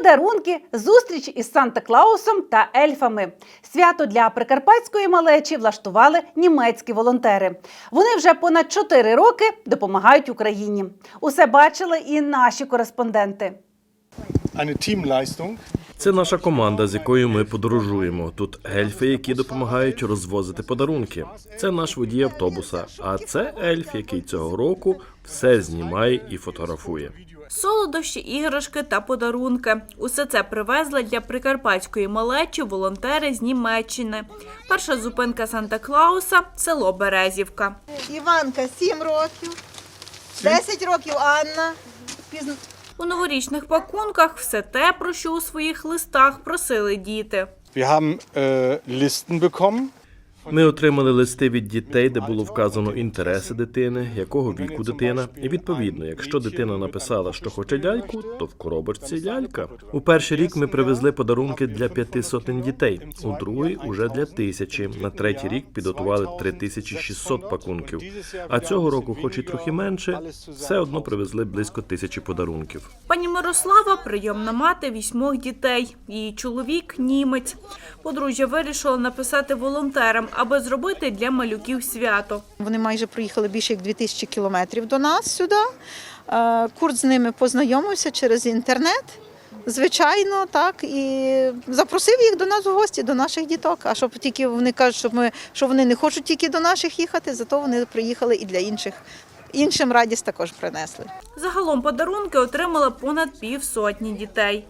подарунки, зустріч із Санта-Клаусом та ельфами. Свято для прикарпатської малечі влаштували німецькі волонтери. Вони вже понад 4 роки допомагають Україні. Усе бачили і наші кореспонденти. Це наша команда, з якою ми подорожуємо. Тут ельфи, які допомагають розвозити подарунки. Це наш водій автобуса. А це ельф, який цього року все знімає і фотографує. Солодощі, іграшки та подарунки. Усе це привезли для прикарпатської малечі волонтери з Німеччини. Перша зупинка Санта-Клауса село Березівка. Іванка 7 років, 10 років Анна. У новорічних пакунках все те, про що у своїх листах просили діти. Wir haben äh, Listen bekommen. Ми отримали листи від дітей, де було вказано інтереси дитини, якого віку дитина. І відповідно, якщо дитина написала, що хоче ляльку, то в коробочці лялька. У перший рік ми привезли подарунки для п'яти сотень дітей. У другий уже для тисячі. На третій рік підготували 3600 пакунків. А цього року, хоч і трохи менше, все одно привезли близько тисячі подарунків. Мирослава прийомна мати вісьмох дітей. Її чоловік німець. Подружжя вирішило написати волонтерам, аби зробити для малюків свято. Вони майже проїхали більше як 2000 кілометрів до нас сюди. Е, Курт з ними познайомився через інтернет. Звичайно, так і запросив їх до нас в гості, до наших діток. А щоб тільки вони кажуть, що ми що вони не хочуть тільки до наших їхати, зато вони приїхали і для інших. Іншим радість також принесли. Загалом подарунки отримали понад півсотні дітей.